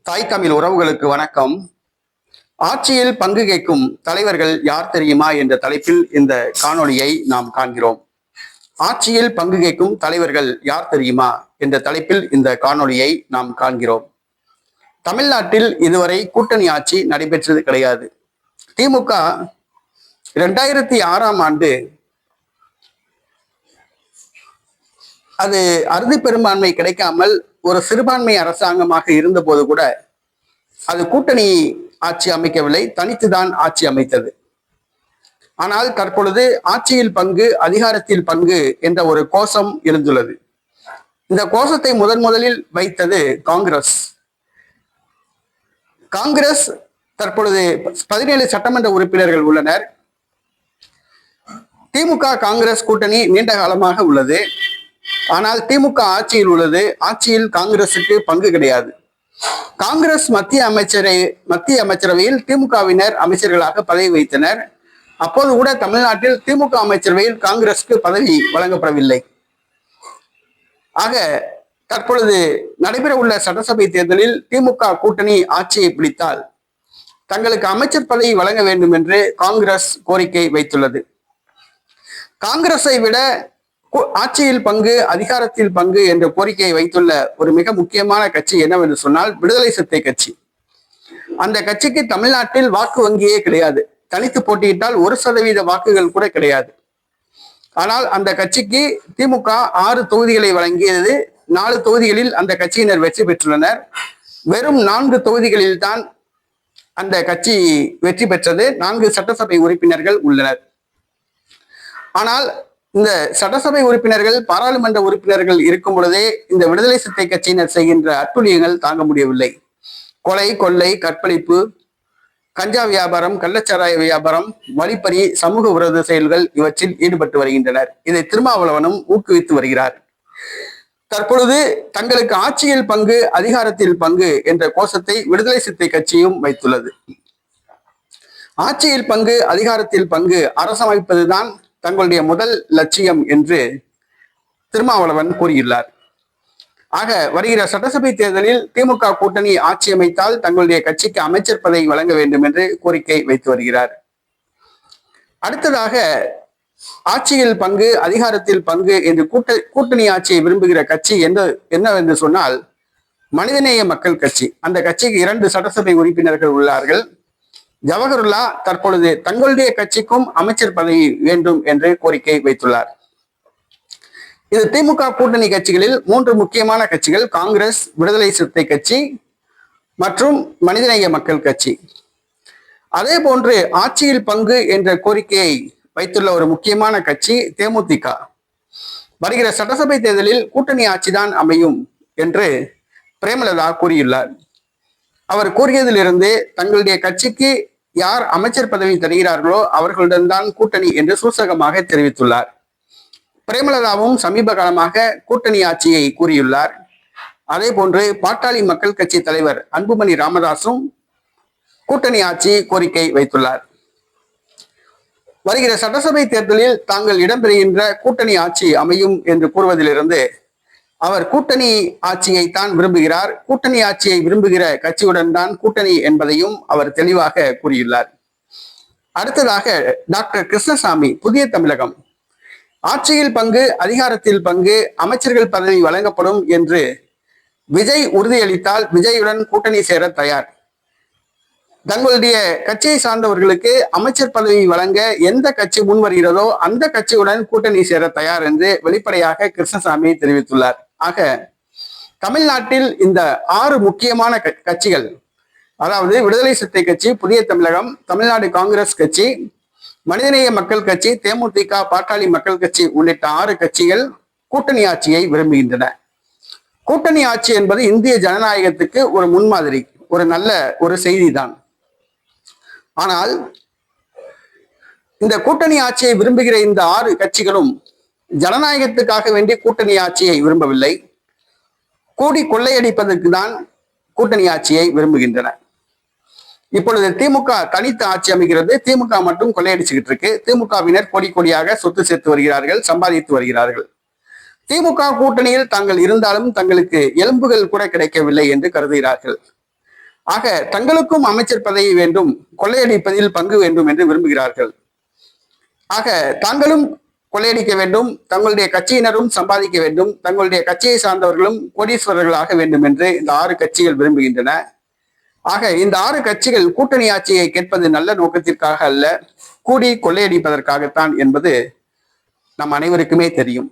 தாய் தமிழ் உறவுகளுக்கு வணக்கம். ஆட்சியில் பங்கு கேட்கும் தலைவர்கள் யார் தெரியுமா என்ற தலைப்பில் இந்த காணொளியை நாம் காண்கிறோம். ஆட்சியில் பங்கு கேட்கும் தலைவர்கள் யார் தெரியுமா என்ற தலைப்பில் இந்த காணொளியை நாம் காண்கிறோம். தமிழ்நாட்டில் இதுவரை கூட்டணி ஆட்சி நடைபெற்றது கிடையாது. திமுக இரண்டாயிரத்தி ஆறாம் ஆண்டு அது அறுதி பெரும்பான்மை கிடைக்காமல் ஒரு சிறுபான்மை அரசாங்கமாக இருந்தபோது கூட அது கூட்டணி ஆட்சி அமைக்கவில்லை தனித்துதான் ஆட்சி அமைத்தது. ஆனால் தற்பொழுது ஆட்சியில் பங்கு அதிகாரத்தில் பங்கு என்ற ஒரு கோஷம் எழுந்துள்ளது. இந்த கோஷத்தை முதன் முதலில் வைத்தது காங்கிரஸ். காங்கிரஸ் தற்பொழுது பதினேழு சட்டமன்ற உறுப்பினர்கள் உள்ளனர். திமுக காங்கிரஸ் கூட்டணி நீண்ட காலமாக உள்ளது. ஆனால் திமுக ஆட்சியில் உள்ளது. ஆட்சியில் காங்கிரசுக்கு பங்கு கிடையாது. காங்கிரஸ் மத்திய அமைச்சரை மத்திய அமைச்சரவையில் திமுகவினர் அமைச்சர்களாக பதவி வைத்தனர் அப்போது கூட தமிழ்நாட்டில் திமுக அமைச்சரவையில் காங்கிரஸ்க்கு பதவி வழங்கப்படவில்லை. ஆக தற்பொழுது நடைபெற உள்ள சட்டசபை தேர்தலில் திமுக கூட்டணி ஆட்சியை பிடித்தால் தங்களுக்கு அமைச்சர் பதவி வழங்க வேண்டும் என்று காங்கிரஸ் கோரிக்கை வைத்துள்ளது. காங்கிரஸை விட ஆட்சியில் பங்கு அதிகாரத்தில் பங்கு என்ற கோரிக்கையை வைத்துள்ள ஒரு மிக முக்கியமான கட்சி என்னவென்று சொன்னால் விடுதலை சிறுத்தை கட்சி. அந்த கட்சிக்கு தமிழ்நாட்டில் வாக்கு வங்கியே கிடையாது. தனித்து போட்டியிட்டால் ஒரு சதவீத வாக்குகள் கூட கிடையாது. ஆனால் அந்த கட்சிக்கு திமுக ஆறு தொகுதிகளை வழங்கியது. நாலு தொகுதிகளில் அந்த கட்சியினர் வெற்றி பெற்றுள்ளனர். வெறும் நான்கு தொகுதிகளில் தான் அந்த கட்சி வெற்றி பெற்றது. நான்கு சட்டசபை உறுப்பினர்கள் உள்ளனர். ஆனால் இந்த சட்டசபை உறுப்பினர்கள் பாராளுமன்ற உறுப்பினர்கள் இருக்கும் பொழுதே இந்த விடுதலை சிறுத்தை கட்சியினர் செய்கின்ற அட்டுழியங்கள் தாங்க முடியவில்லை. கொலை கொள்ளை கற்பழிப்பு கஞ்சா வியாபாரம் கள்ளச்சாராய வியாபாரம் வழிப்பறி சமூக விரோத செயல்கள் இவற்றில் ஈடுபட்டு வருகின்றனர். இதை திருமாவளவனும் ஊக்குவித்து வருகிறார். தற்பொழுது தங்களுக்கு ஆட்சியில் பங்கு அதிகாரத்தில் பங்கு என்ற கோஷத்தை விடுதலை சித்தை கட்சியும் வைத்துள்ளது. ஆட்சியில் பங்கு அதிகாரத்தில் பங்கு அரசமைப்பதுதான் தங்களுடைய முதல் லட்சியம் என்று திருமாவளவன் கூறியுள்ளார். ஆக வருகிற சட்டசபை தேர்தலில் திமுக கூட்டணி ஆட்சி அமைத்தால் தங்களுடைய கட்சிக்கு அமைச்சர் பதவி வழங்க வேண்டும் என்று கோரிக்கை வைத்து வருகிறார். அடுத்ததாக ஆட்சியில் பங்கு அதிகாரத்தில் பங்கு என்று கூட்ட கூட்டணி ஆட்சியை விரும்புகிற கட்சி என்ன என்னவென்று சொன்னால் மனிதநேய மக்கள் கட்சி. அந்த கட்சிக்கு இரண்டு சட்டசபை உறுப்பினர்கள் உள்ளார்கள். ஜவஹர்லா தற்பொழுது தங்களுடைய கட்சிக்கும் அமைச்சர் பதவி வேண்டும் என்று கோரிக்கை வைத்துள்ளார். இது திமுக கூட்டணி கட்சிகளில் மூன்று முக்கியமான கட்சிகள் காங்கிரஸ் விடுதலை சிறுத்தை கட்சி மற்றும் மனிதநேய மக்கள் கட்சி. அதே போன்று ஆட்சியில் பங்கு என்ற கோரிக்கையை வைத்துள்ள ஒரு முக்கியமான கட்சி தேமுதிக. வருகிற சட்டசபை தேர்தலில் கூட்டணி ஆட்சிதான் அமையும் என்று பிரேமலதா கூறியுள்ளார். அவர் கூறியதிலிருந்து தங்களுடைய கட்சிக்கு யார் அமைச்சர் பதவி தருகிறார்களோ அவர்களிடம்தான் கூட்டணி என்று சூசகமாக தெரிவித்துள்ளார். பிரேமலதாவும் சமீப காலமாக கூட்டணி ஆட்சியை கூறியுள்ளார். அதே போன்று பாட்டாளி மக்கள் கட்சி தலைவர் அன்புமணி ராமதாசும் கூட்டணி ஆட்சி கோரிக்கை வைத்துள்ளார். வருகிற சட்டசபை தேர்தலில் தாங்கள் இடம்பெறுகின்ற கூட்டணி ஆட்சி அமையும் என்று கூறுவதிலிருந்து அவர் கூட்டணி ஆட்சியை தான் விரும்புகிறார். கூட்டணி ஆட்சியை விரும்புகிற கட்சியுடன் தான் கூட்டணி என்பதையும் அவர் தெளிவாக கூறியுள்ளார். அடுத்ததாக டாக்டர் கிருஷ்ணசாமி புதிய தமிழகம். ஆட்சியில் பங்கு அதிகாரத்தில் பங்கு அமைச்சர்கள் பதவி வழங்கப்படும் என்று விஜய் உறுதியளித்தால் விஜயுடன் கூட்டணி சேர தயார். தங்களுடைய கட்சியை சார்ந்தவர்களுக்கு அமைச்சர் பதவி வழங்க எந்த கட்சி முன்வருகிறதோ அந்த கட்சியுடன் கூட்டணி சேர தயார் என்று வெளிப்படையாக கிருஷ்ணசாமி தெரிவித்துள்ளார். ஆக தமிழ்நாட்டில் இந்த ஆறு முக்கியமான க- கட்சிகள் அதாவது விடுதலை சிறுத்தை கட்சி புதிய தமிழகம் தமிழ்நாடு காங்கிரஸ் கட்சி மனிதநேய மக்கள் கட்சி தேமுதிக பாட்டாளி மக்கள் கட்சி உள்ளிட்ட ஆறு கட்சிகள் கூட்டணி ஆட்சியை விரும்புகின்றன. கூட்டணி ஆட்சி என்பது இந்திய ஜனநாயகத்துக்கு ஒரு முன்மாதிரி ஒரு நல்ல ஒரு செய்திதான். ஆனால் இந்த கூட்டணி ஆட்சியை விரும்புகிற இந்த ஆறு கட்சிகளும் ஜனநாயகத்துக்காக வேண்டி கூட்டணி ஆட்சியை விரும்பவில்லை. கூடி கொள்ளையடிப்பதற்கு தான் கூட்டணி ஆட்சியை விரும்புகின்றன. இப்பொழுது திமுக தனித்து ஆட்சி அமைகிறது. திமுக மட்டும் கொள்ளையடிச்சுக்கிட்டு இருக்கு. திமுகவினர் கொடி கொடியாக சொத்து சேர்த்து வருகிறார்கள் சம்பாதித்து வருகிறார்கள். திமுக கூட்டணியில் தாங்கள் இருந்தாலும் தங்களுக்கு எலும்புகள் கூட கிடைக்கவில்லை என்று கருதுகிறார்கள். ஆக தங்களுக்கும் அமைச்சர் பதவி வேண்டும் கொள்ளையடிப்பதில் பங்கு வேண்டும் என்று விரும்புகிறார்கள். ஆக தாங்களும் கொள்ளையடிக்க வேண்டும் தங்களுடைய கட்சியினரும் சம்பாதிக்க வேண்டும் தங்களுடைய கட்சியை சார்ந்தவர்களும் கோடீஸ்வரர்களாக வேண்டும் என்று இந்த ஆறு கட்சிகள் விரும்புகின்றன. ஆக இந்த ஆறு கட்சிகள் கூட்டணி ஆட்சியை கேட்பது நல்ல நோக்கத்திற்காக அல்ல கூடி கொள்ளையடிப்பதற்காகத்தான் என்பது நம் அனைவருக்குமே தெரியும்.